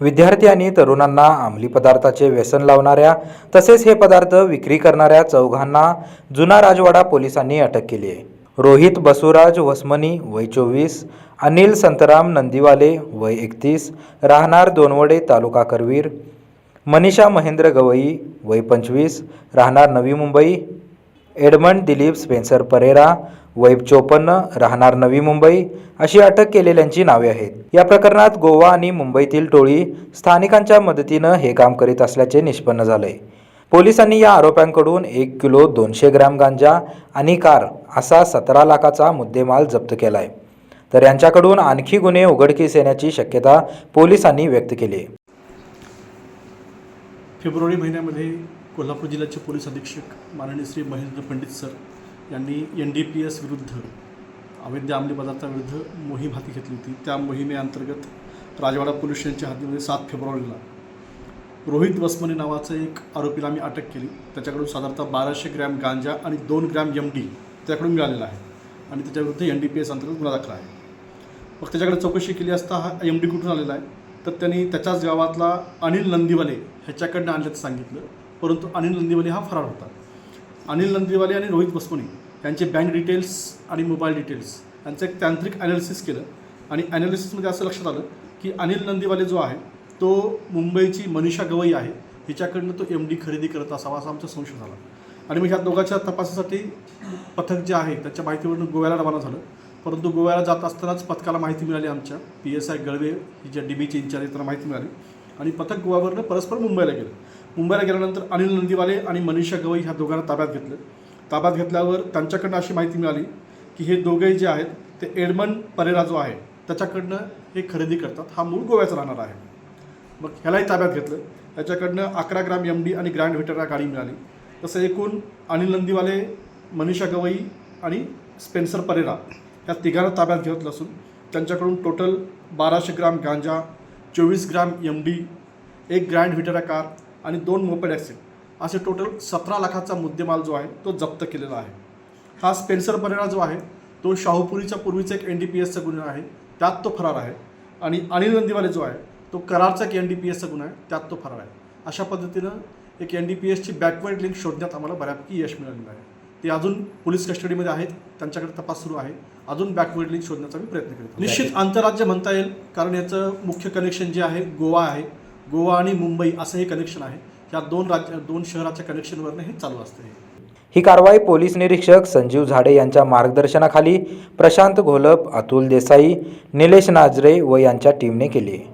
विद्यार्थी आणि तरुणांना अंमली पदार्थाचे व्यसन लावणाऱ्या तसेच हे पदार्थ विक्री करणाऱ्या चौघांना जुना राजवाडा पोलिसांनी अटक केली आहे. रोहित बसुराज वसमनी वय चोवीस अनिल संतराम नंदीवाले वय एकतीस राहणार दोनवडे तालुका करवीर मनीषा महेंद्र गवई वय पंचवीस राहणार Navi Mumbai Edmund Dilip Spencer Pereira web चोपन्न राहणार नवी मुंबई अशी अटक केलेल्यांची नावे आहेत. या प्रकरणात गोवा आणि मुंबईतील टोळी स्थानिकांच्या मदतीनं हे काम करीत असल्याचे निष्पन्न झालंय. पोलिसांनी या आरोप्यांकडून एक किलो दोनशे ग्रॅम गांजा आणि कार असा सतरा लाखाचा मुद्देमाल जप्त केलाय. तर यांच्याकडून आणखी गुन्हे उघडकीस येण्याची शक्यता पोलिसांनी व्यक्त केली फेब्रुवारी महिन्यामध्ये कोल्हापूर जिल्ह्याचे पोलीस अधीक्षक माननीय श्री महेंद्र पंडित सर यांनी एन डी पी एस विरुद्ध अवैध अंमली पदार्थाविरुद्ध मोहीम हाती घेतली होती. त्या मोहिमेअंतर्गत राजवाडा पोलीस स्टेशनच्या हद्दीमध्ये सात फेब्रुवारीला रोहित वसमनी नावाचं एक आरोपीला आम्ही अटक केली. त्याच्याकडून साधारणतः बाराशे ग्रॅम गांजा आणि दोन ग्रॅम एम डी त्याच्याकडून मिळालेला आहे आणि त्याच्याविरुद्ध एन डी पी एस अंतर्गत गुन्हा दाखला आहे. मग त्याच्याकडे चौकशी केली असता हा एम डी कुठून आलेला आहे? तर त्यांनी त्याच्याच गावातला अनिल नंदीवाले ह्याच्याकडनं आणल्याचं सांगितलं. परंतु अनिल नंदीवाले हा फरार होता. अनिल नंदीवाले आणि रोहित बसकोनी यांचे बँक डिटेल्स आणि मोबाईल डिटेल्स यांचं एक तांत्रिक ॲनालिसिस केलं. आणि ॲनालिसिसमध्ये असं लक्षात आलं की अनिल नंदीवाले जो आहे तो मुंबईची मनीषा गवई आहे. हिच्याकडनं तो एम डी खरेदी करत असावा असा आमचा संशय झाला. आणि मग ह्या दोघांच्या तपासासाठी पथक जे आहे त्याच्या माहितीवरून गोव्याला रवाना झालं. परंतु गोव्याला जात असतानाच पथकाला माहिती मिळाली आमच्या. पी एस आय गळवे ही ज्या डी बीचे इन्चार्ज त्यांना माहिती मिळाली. आणि पथक गोव्यावरनं परस्पर मुंबईला गेलं. मुंबईला गेल्यानंतर अनिल नंदीवाले आणि मनीषा गवई ह्या दोघांना ताब्यात घेतलं. ताब्यात घेतल्यावर त्यांच्याकडनं अशी माहिती मिळाली की हे दोघे जे आहेत ते एडमन परेरा जो आहे त्याच्याकडनं हे खरेदी करतात. हा मूळ गोव्याचा राहणार आहे. मग ह्यालाही ताब्यात घेतलं. त्याच्याकडनं अकरा ग्राम एम डी आणि ग्रँड व्हिटरला गाडी मिळाली. तसं एकूण अनिल नंदीवाले मनीषा गवई आणि स्पेन्सर परेरा ह्या तिघांना ताब्यात घेतलं असून त्यांच्याकडून टोटल बाराशे ग्राम गांजा चोवीस ग्राम एम डी एक ग्रँड व्हिटरा कार आणि दोन मोपेड ॲक्सिड असे टोटल सतरा लाखाचा मुद्देमाल जो आहे तो जप्त केलेला आहे. हा स्पेन्सर परेरा जो आहे तो शाहूपुरीच्या पूर्वीचा एक एन डी पी एसचा गुन्हा आहे त्यात तो फरार आहे. आणि अनिल नंदीवाले जो आहे तो करारचा एक एन डी पी एसचा गुन्हा आहे त्यात तो फरार आहे. अशा पद्धतीनं एक एन डी पी एसची बॅकवर्ड लिंक शोधण्यात आम्हाला बऱ्यापैकी यश मिळालेलं आहे. ते अजून पोलीस कस्टडीमध्ये आहेत त्यांच्याकडे तपास सुरू आहे. अजून बॅकवर्ड लिंक शोधण्याचा मी प्रयत्न करतो निश्चित आंतरराज्य म्हणता येईल कारण याचं मुख्य कनेक्शन जे आहे गोवा आहे. गोवा आणि मुंबई असं हे कनेक्शन आहे. या दोन राज्य दोन शहराच्या कनेक्शनवरनं हे चालू असतं ही कारवाई पोलीस निरीक्षक संजीव झाडे यांच्या मार्गदर्शनाखाली प्रशांत घोलप अतुल देसाई निलेश नाजरे व यांच्या टीमने केली. आहे